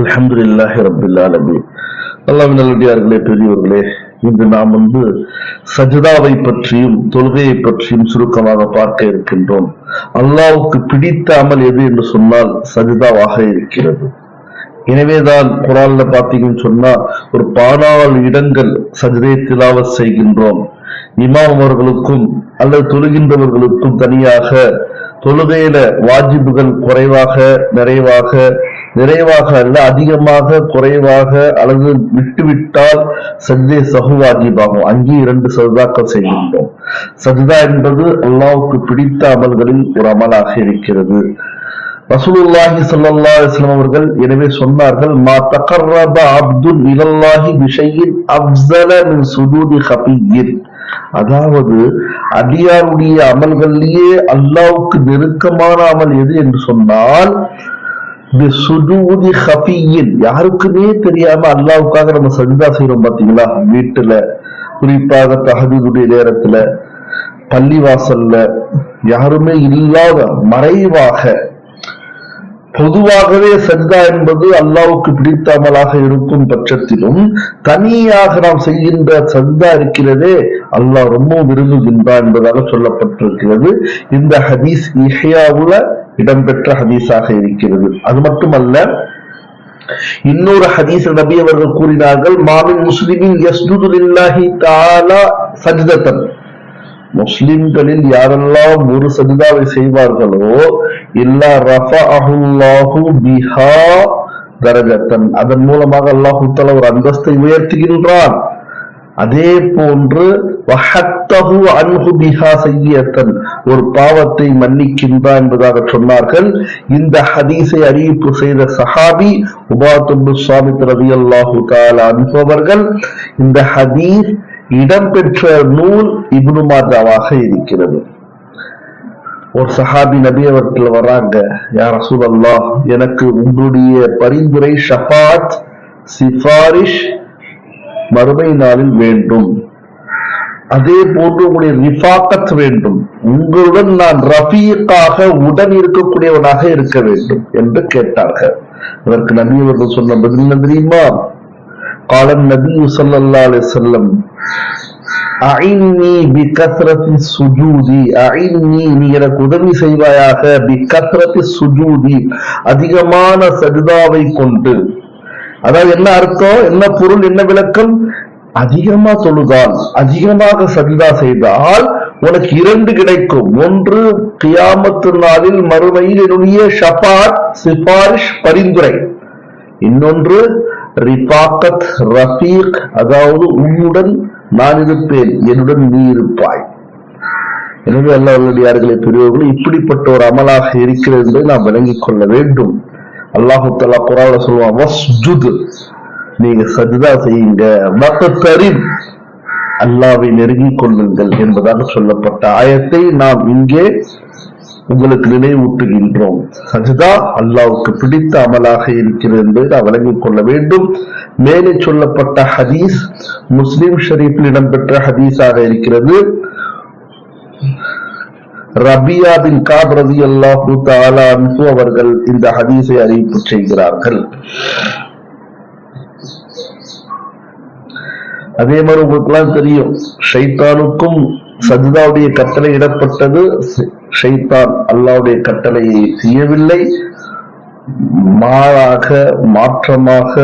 அல்ஹம்துலில்லாஹி ரப்பில் ஆலமீன். அல்லாஹ்வின் நல்லடியார்களே பெரியவர்களே இன்று நாம் வந்து சஜிதாவை பற்றியும் தொழுகையை பற்றியும் சுருக்கமாக பார்க்க இருக்கின்றோம். அல்லாவுக்கு பிடித்த அமல் எது என்று சொன்னால் சஜிதாவாக இருக்கிறது. எனவேதான் குரான்ல பாத்தீங்கன்னு சொன்னா ஒரு பாடாள் இடங்கள் சஜிதை திலாவ செய்கின்றோம். இமாம் அவர்களுக்கும் அல்லது தொழுகின்றவர்களுக்கும் தனியாக தொழுகையில வாஜிபுகள் குறைவாக நிறைவாக நிறைவாக அல்ல அதிகமாக குறைவாக அல்லது விட்டுவிட்டால் சஜ்தே சகுவாஜிபாகும் அங்கே இரண்டு சஜிதாக்கள் செய்கின்றோம் சஜிதா என்பது அல்லாவுக்கு பிடித்த அமல்களில் ஒரு அமலாக இருக்கிறது. ரசூலுல்லாஹி சல்லா அலைஹி அவர்கள் எனவே சொன்னார்கள் மா தகர்ரப அப்துல் இலல்லாஹி விஷயின் அப்சல மின் சுதூதி ஹபியின் அதாவது அடியாருடைய அமல்களிலேயே அல்லாவுக்கு நெருக்கமான அமல் எது என்று சொன்னால் யாருக்குமே தெரியாம அல்லாவுக்காக நம்ம சஜிதா செய்யறோம் பாத்தீங்களா? வீட்டுல குறிப்பாக தகதியுடைய நேரத்துல பள்ளிவாசல்ல யாருமே இல்லாத மறைவாக பொதுவாகவே சஜிதா என்பது அல்லாவுக்கு பிடித்தாமலாக இருக்கும் பட்சத்திலும் தனியாக நாம் செய்கின்ற சஜிதா இருக்கிறதே அல்லாஹ் ரொம்ப விரும்புகின்றான் என்பதாக சொல்லப்பட்டிருக்கிறது. இந்த ஹதீஸ் இஹ்யாவுல இடம்பெற்ற ஹதீஸாக இருக்கிறது. அது மட்டுமல்ல இன்னொரு ஹதீஸ் நபி அவர்கள் கூறினார்கள் மாமின் முஸ்லிமின் யஸ்ஜுது தாலா சஜிதத்தன் முஸ்லிம்களில் யாரெல்லாம் ஒரு சஜிதாவை செய்வார்களோ இல்லா ரஃபஅஹுல்லாஹு பிஹா தரஜத்தன். அதன் மூலமாக அல்லாஹு தஆலா ஒரு அந்தஸ்தை உயர்த்துகின்றான். அதே போன்று வஹத்தஹு அன்ஹு பிஹா ஒரு பாவத்தை மன்னிக்கின்றான் என்பதாக சொன்னார்கள். இந்த ஹதீஸை அறிவிப்பு செய்த சஹாபி உபாத்துபு சுவாமி ரவி அல்லாஹு தாலா அனுபவர்கள் இந்த ஹதீஸ் இடம்பெற்ற நூல் இப்னு மாஜாவாக இருக்கிறது. ஒரு சஹாபி நபி அவர்கள் வராங்க யார் ரசூல் எனக்கு உங்களுடைய பரிந்துரை ஷஃபாத் சிபாரிஷ் மறுமை நாளில் வேண்டும். அதே போன்று உங்களுடைய ரிஃபாக்கத் வேண்டும். உங்களுடன் நான் ரஃபீக்காக உடன் இருக்கக்கூடியவனாக இருக்க வேண்டும் என்று கேட்டார்கள். அதற்கு நபி அவர்கள் சொன்ன பதில் என்ன தெரியுமா? قال النبي صلى الله عليه وسلم அஇன்னி பிகத்ரத்தி சுஜூதி அஇன்னி நீ எனக்கு உதவி செய்வாயாக பிகத்ரத்தி சுஜூதி அதிகமான சஜிதாவை கொண்டு அதாவது என்ன அர்த்தம் என்ன பொருள் என்ன விளக்கம் அதிகமா தொழுதால் அதிகமாக சஜிதா செய்தால் உனக்கு இரண்டு கிடைக்கும் ஒன்று கியாமத்து நாளில் மறுமையில் என்னுடைய ஷபாத் சிபாரிஷ் பரிந்துரை இன்னொன்று ரிபாக்கத் ரஃபீக் அதாவது உன்னுடன் நான் இருப்பேன் என்னுடன் நீ இருப்பாய். எனவே அல்ல பெரியவர்கள் இப்படிப்பட்ட ஒரு அமலாக இருக்கிறது என்பதை நாம் விளங்கிக் கொள்ள வேண்டும். அல்லாஹு தலா குரால சொல்லுவான் வஸ்ஜுத் நீங்க சஜிதா செய்யுங்க மத்தரின் அல்லாவை நெருங்கிக் கொள்ளுங்கள் என்பதாக சொல்லப்பட்ட ஆயத்தை நாம் இங்கே உங்களுக்கு நினைவூட்டுகின்றோம். அதுதான் அல்லாவுக்கு பிடித்த அமலாக இருக்கிறது என்பதை நாம் விளங்கிக் கொள்ள வேண்டும். மேலே சொல்லப்பட்ட ஹதீஸ் முஸ்லிம் ஷரீஃபில் இடம்பெற்ற ஹதீஸாக இருக்கிறது. ரபியா பின் காப் ரதி அல்லாஹு தாலா அவர்கள் இந்த ஹதீஸை அறிவிப்பு செய்கிறார்கள். அதே மாதிரி உங்களுக்கு எல்லாம் தெரியும் ஷைத்தானுக்கும் சஜிதாவுடைய கட்டளை இடப்பட்டது. ஷைத்தான் அல்லாவுடைய கட்டளையை செய்யவில்லை. மாறாக மாற்றமாக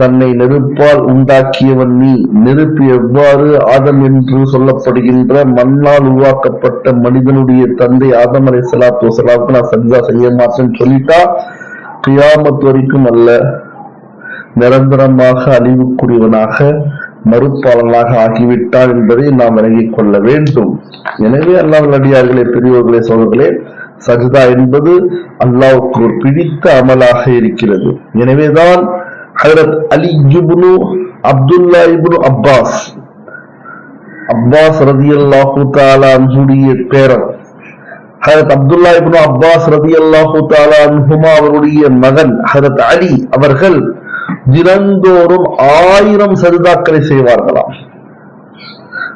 தன்னை நெருப்பால் உண்டாக்கியவன் நீ நெருப்பு எவ்வாறு ஆதம் என்று சொல்லப்படுகின்ற மண்ணால் உருவாக்கப்பட்ட மனிதனுடைய தந்தை ஆதம் அலை சலாத்து வசலாவுக்கு நான் சஜிதா செய்ய மாட்டேன்னு சொல்லிட்டா கியாமத் வரைக்கும் அல்ல. நிரந்தரமாக அழிவுக்குரியவனாக மறுப்பாளர்களாக ஆகிவிட்டார் என்பதை நாம் விளங்கிக் கொள்ள வேண்டும். எனவே அல்லாஹ் நடிகார்களே பெரியோர்களே சோழர்களே சஜிதா என்பது அல்லாவுக்கு ஒரு பிடித்த அமலாக இருக்கிறது. எனவேதான் ஹரத் அலி இபுனு அப்துல்லா இபுனு அப்பாஸ் அப்பாஸ் ரதி அல்லாஹு தாலா அன்ஹுடைய பேரன். ஹரத் அப்துல்லா இபுனு அப்பாஸ் ரதி அல்லாஹு தாலா அவருடைய மகன் ஹரத் அலி அவர்கள் தினந்தோறும் ஆயிரம் சஜிதாக்களை செய்வார்களாம்.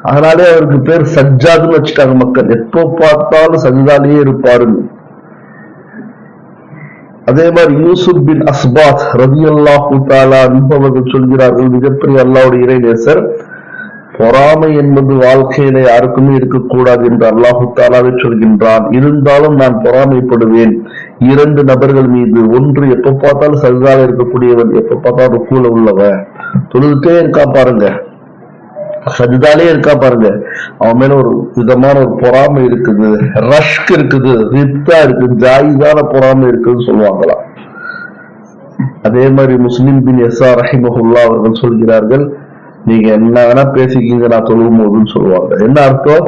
அதனாலே அவருக்கு பேர் சஜ்ஜாதுன்னு வச்சுட்டாங்க மக்கள். எப்போ பார்த்தாலும் சஜிதாலேயே இருப்பாருன்னு. அதே மாதிரி யூசுப் பின் அஸ்பாத் ரதி அல்லாஹு என்பவர்கள் சொல்கிறார்கள் மிகப்பெரிய அல்லாவுடைய இறைநேசர் பொறாமை என்பது வாழ்க்கையில யாருக்குமே இருக்கக்கூடாது என்று அல்லாஹு தாலாவே சொல்கின்றான். இருந்தாலும் நான் பொறாமைப்படுவேன். இரண்டு நபர்கள் மீது ஒன்று எப்ப பார்த்தாலும் சரிதாக இருக்கக்கூடியவன் எப்ப பார்த்தாலும் ருக்குல உள்ளவன். தொழுதுட்டே இருக்கா பாருங்க. சஜிதாலே இருக்கா பாருங்க. அவன் மேல ஒரு விதமான ஒரு பொறாமை இருக்குது ரஷ்க் இருக்குது ரிப்தா இருக்கு ஜாயிதான பொறாமை இருக்குதுன்னு சொல்லுவாங்களாம். அதே மாதிரி முஸ்லிம் பின் எஸ் ஆர் ரஹிமஹுல்லா அவர்கள் சொல்கிறார்கள் நீங்க என்ன வேணா பேசிக்கீங்க நான் தொழுகும் போதுன்னு சொல்லுவாங்க. என்ன அர்த்தம்?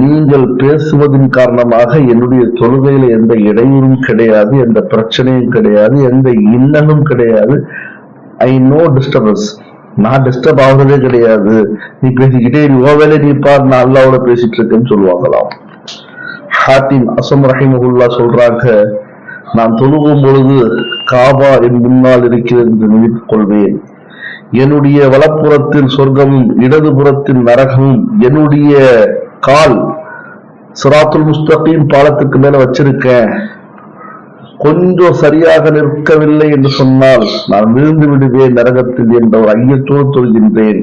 நீங்கள் பேசுவதன் காரணமாக என்னுடைய தொழுகையில எந்த இடையூறும் கிடையாது எந்த பிரச்சனையும் கிடையாது எந்த இன்னலும் கிடையாது. ஐ நோ டிஸ்டர்பன்ஸ் நான் டிஸ்டர்ப் ஆகுறதே கிடையாது. நீ பேசிக்கிட்டே நீ ஓ வேலை நீ பார். நான் அல்லாவோட பேசிட்டு இருக்கேன்னு சொல்லுவாங்களாம். ஹாத்திம் அசம் ரஹிமகுல்லா சொல்றாங்க நான் தொழுகும் பொழுது காபா என் முன்னால் இருக்கிறது என்று நினைத்துக் கொள்வேன். என்னுடைய வலப்புறத்தில் சொர்க்கமும் இடதுபுறத்தில் நரகமும் என்னுடைய கால் சிராத்துல் முஸ்தகீம் பாலத்துக்கு மேல வச்சிருக்கேன். கொஞ்சம் சரியாக நிற்கவில்லை என்று சொன்னால் நான் விழுந்து விடுவேன் நரகத்தில் என்ற ஒரு ஐயத்தோடு தொழுகின்றேன்.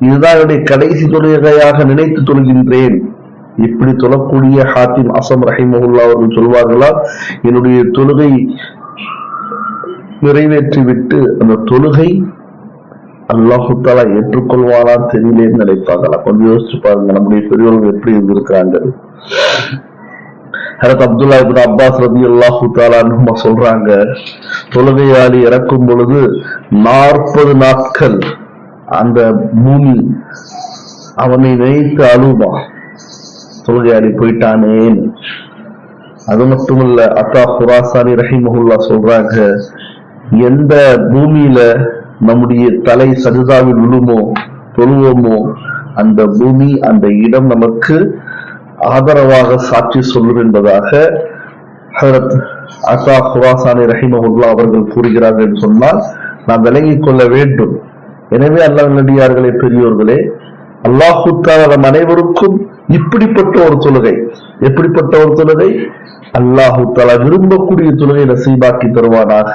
இதுதான் என்னுடைய கடைசி தொழுகையாக நினைத்து தொழுகின்றேன். இப்படி தொழக்கூடிய ஹாத்திம் அசம் ரஹிமஹுல்லா அவர்கள் சொல்வார்களா என்னுடைய தொழுகை நிறைவேற்றிவிட்டு அந்த தொழுகை அல்லாஹுத்தாலா ஏற்றுக்கொள்வாரா தெரியலேன்னு நினைப்பாங்களா கொஞ்சம் யோசிச்சு பாருங்க நம்முடைய பெரியவர்கள் எப்படி இருந்திருக்காங்க ஹரத் அப்துல்லா இபின் அப்பாஸ் ரபி அல்லாஹு தாலான்னு சொல்றாங்க தொழுகையாளி இறக்கும் பொழுது நாற்பது நாட்கள் அந்த பூமி அவனை நினைத்து அழுமா. தொழுகையாளி போயிட்டானேன் அது மட்டுமல்ல அத்தா ஹுராசானி ரஹிமஹுல்லா சொல்றாங்க எந்த பூமியில நம்முடைய தலை சஜிதாவில் விழுமோ தொழுவோமோ அந்த பூமி அந்த இடம் நமக்கு ஆதரவாக சாட்சி சொல்லும் என்பதாக ஹரத் அசா குராசானி ரஹிமஹுல்லா அவர்கள் கூறுகிறார்கள் என்று சொன்னால் நாம் விலகி கொள்ள வேண்டும். எனவே அல்லாஹ் நடிகார்களே பெரியோர்களே அல்லாஹூத்தால் நம் அனைவருக்கும் இப்படிப்பட்ட ஒரு தொழுகை எப்படிப்பட்ட ஒரு தொழுகை? அல்லாஹு விரும்பக்கூடிய தொழுகை நசீபாக்கி தருவானாக.